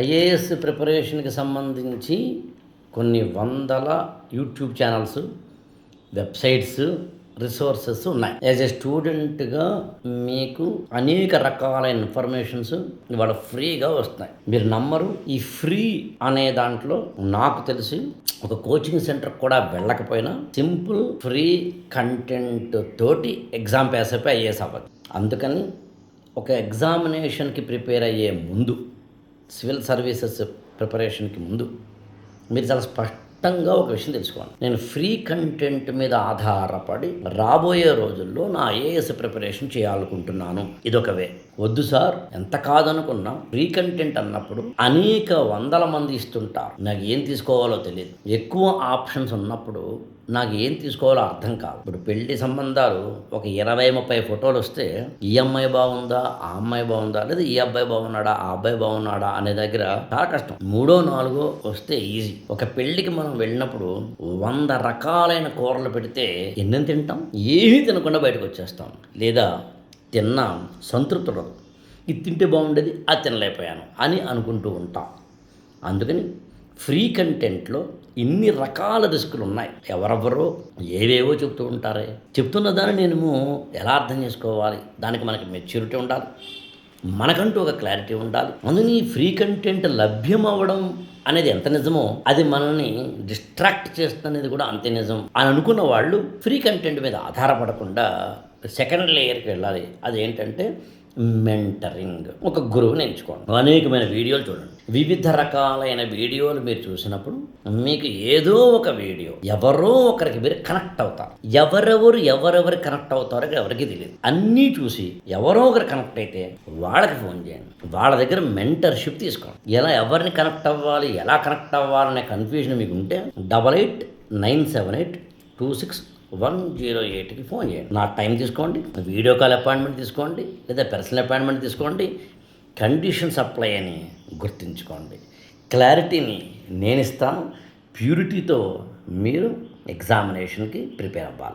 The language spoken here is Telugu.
ఐఏఎస్ ప్రిపరేషన్కి సంబంధించి కొన్ని వందల యూట్యూబ్ ఛానల్స్ వెబ్సైట్స్ రిసోర్సెస్ ఉన్నాయి. యాజ్ ఎ స్టూడెంట్గా మీకు అనేక రకాలైన ఇన్ఫర్మేషన్స్ ఇవాళ ఫ్రీగా వస్తున్నాయి. మీరు నమ్మరు ఈ ఫ్రీ అనే దాంట్లో నాకు తెలిసి ఒక కోచింగ్ సెంటర్ కూడా వెళ్ళకపోయినా సింపుల్ ఫ్రీ కంటెంట్ తోటి ఎగ్జామ్ పేసప్పి అయిపోయి ఐఏఎస్ అవ్వచ్చు అందుకని ఒక ఎగ్జామినేషన్కి ప్రిపేర్ అయ్యే ముందు సివిల్ సర్వీసెస్ ప్రిపరేషన్కి ముందు మీరు చాలా మొత్తంగా ఒక విషయం తెలుసుకోండి నేను ఫ్రీ కంటెంట్ మీద ఆధారపడి రాబోయే రోజుల్లో నా ఐఏఎస్ ప్రిపరేషన్ చేయాలనుకుంటున్నాను. ఇదొక వే. వద్దు సార్ ఎంత కాదనుకున్నా ఫ్రీ కంటెంట్ అన్నప్పుడు అనేక వందల మంది ఇస్తుంటారు. నాకు ఏం తీసుకోవాలో తెలియదు ఎక్కువ ఆప్షన్స్ ఉన్నప్పుడు నాకు ఏం తీసుకోవాలో అర్థం కాదు. ఇప్పుడు పెళ్ళి సంబంధాలు ఒక ఇరవై ముప్పై ఫోటోలు వస్తే ఈ అమ్మాయి బాగుందా ఆ అమ్మాయి బాగుందా లేదా ఈ అబ్బాయి బాగున్నాడా ఆ అబ్బాయి బాగున్నాడా అనే దగ్గర చాలా కష్టం. మూడో నాలుగో వస్తే ఈజీ. ఒక పెళ్ళికి మనం వెళ్ళినప్పుడు వంద రకాలైన కూరలు పెడితే ఎన్ని తింటాం? ఏమీ తినకుండా బయటకు వచ్చేస్తాం. లేదా తిన్నా సంతృప్తి ఉండదు. ఇది తింటే బాగుండేది అది తినలేకపోయాను అని అనుకుంటూ ఉంటాం. అందుకని ఫ్రీ కంటెంట్లో ఇన్ని రకాల రిస్కులు ఉన్నాయి. ఎవరెవరో ఏవేవో చెప్తూ ఉంటారే. చెప్తున్న దాన్ని నేను ఎలా అర్థం చేసుకోవాలి? దానికి మనకి మెచ్యూరిటీ ఉండాలి. మనకంటూ ఒక క్లారిటీ ఉండాలి. అందుకని ఫ్రీ కంటెంట్ లభ్యం అవ్వడం అనేది ఎంత నిజమో అది మనల్ని డిస్ట్రాక్ట్ చేస్తున్నది కూడా అంతే నిజం. అని అనుకున్న వాళ్ళు ఫ్రీ కంటెంట్ మీద ఆధారపడకుండా సెకండ్ లేయర్కి వెళ్ళాలి. అదేంటంటే మెంటరింగ్ ఒక గురువుని ఎంచుకోండి. అనేకమైన వీడియోలు చూడండి. వివిధ రకాలైన వీడియోలు మీరు చూసినప్పుడు మీకు ఏదో ఒక వీడియో ఎవరో ఒకరికి మీరు కనెక్ట్ అవుతారు. ఎవరెవరు ఎవరెవరు కనెక్ట్ అవుతారో ఎవరికి తెలియదు అన్నీ చూసి ఎవరో ఒకరు కనెక్ట్ అయితే వాళ్ళకి ఫోన్ చేయండి. వాళ్ళ దగ్గర మెంటర్షిప్ తీసుకోండి. ఎలా ఎవరిని కనెక్ట్ అవ్వాలి ఎలా కనెక్ట్ అవ్వాలనే కన్ఫ్యూజన్ మీకు ఉంటే double eight nine seven eight two six one zero ఎయిట్కి ఫోన్ చేయండి. నా టైం తీసుకోండి వీడియో కాల్ అపాయింట్మెంట్ తీసుకోండి లేదా పర్సనల్ అపాయింట్మెంట్ తీసుకోండి. కండిషన్స్ అప్లై అని గుర్తుంచుకోండి. క్లారిటీని నేను ఇస్తాను. ప్యూరిటీతో మీరు ఎగ్జామినేషన్కి ప్రిపేర్ అవ్వాలి.